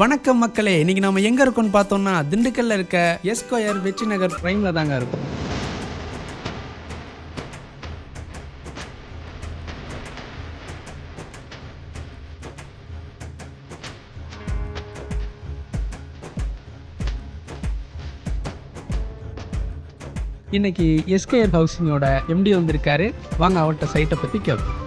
வணக்கம் மக்களே இன்னைக்கு நம்ம எங்க இருக்கோம்னு பார்த்தோம்னா திண்டுக்கல்ல இருக்க எஸ்கொயர் வெற்றி நகர் பிரைம்ல தாங்க இருக்கும். இன்னைக்கு எஸ்கேஆர் ஹவுசிங்கோட எம்டி வந்திருக்காரு. வாங்க அவர்கிட்ட சைட்டை பற்றி கேட்போம்.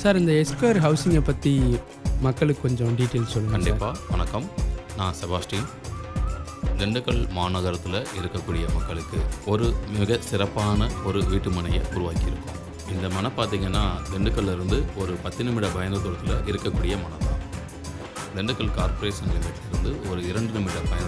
சார் இந்த எஸ்கொயர் ஹவுசிங்கை பற்றி மக்களுக்கு கொஞ்சம் டீட்டெயில்ஸ் சொல்லுங்கள் கண்டிப்பாக வணக்கம். நான் செபாஸ்டின். திண்டுக்கல் மாநகரத்தில் இருக்கக்கூடிய மக்களுக்கு ஒரு மிக சிறப்பான ஒரு வீட்டு மனையை உருவாக்கியிருக்கோம். இந்த மனை பார்த்தீங்கன்னா திண்டுக்கல்ல இருந்து ஒரு பத்து நிமிட பயண தூரத்தில் இருக்கக்கூடிய மனை தான். திண்டுக்கல் கார்ப்பரேஷன் லிமிட்லேருந்து ஒரு இரண்டு நிமிட பயண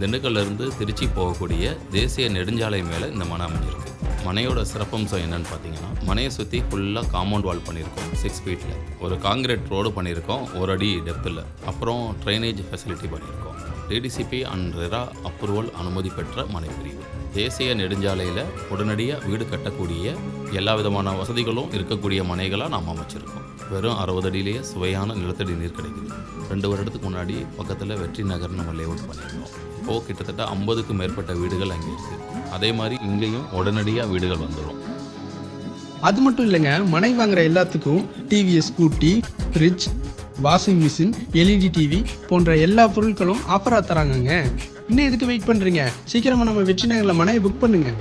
திண்டுக்கல்லேருந்து திருச்சி போகக்கூடிய தேசிய நெடுஞ்சாலை மேலே இந்த மனை அமைஞ்சிருக்கு. மனையோட சிறப்பம்சம் என்னன்னு பார்த்தீங்கன்னா மனையை சுற்றி ஃபுல்லாக காம்பவுண்ட் வால் பண்ணியிருக்கோம் சிக்ஸ் ஃபீட்டில் ஒரு காங்கிரீட் ரோடு பண்ணியிருக்கோம் ஒரு அடி டெப்த்தில் அப்புறம் ட்ரைனேஜ் ஃபெசிலிட்டி பண்ணியிருக்கோம். டிடிசிபி அண்ட் ரெரா அப்ரூவல் அனுமதி பெற்ற மனை பிரிவு தேசிய நெடுஞ்சாலையில் உடனடியாக வீடு கட்டக்கூடிய எல்லா விதமான வசதிகளும் இருக்கக்கூடிய மனைகளாக நாம் அமைச்சிருக்கோம். வெறும் அறுபது அடியிலேயே சுவையான நிலத்தடி நீர் கிடைக்குது. ரெண்டு வருடத்துக்கு முன்னாடி பக்கத்தில் வெற்றி நகர் நம்ம லேஅவுட் பண்ணியிருந்தோம். இப்போது கிட்டத்தட்ட ஐம்பதுக்கும் மேற்பட்ட வீடுகள் அங்கே இருக்குது அதே மாதிரி இங்கேயும் உடனடியாக வீடுகள் வந்துடும் அது மட்டும் இல்லைங்க மனை வாங்குற எல்லாத்துக்கும் TVS scooty fridge washing machine LED TV போன்ற எல்லா பொருட்களும் ஆஃபராக தராங்கங்க. இன்னும் எதுக்கு வெயிட் பண்ணுறீங்க சீக்கிரமாக நம்ம வெற்றி நகரில் மனையை புக் பண்ணுங்கள்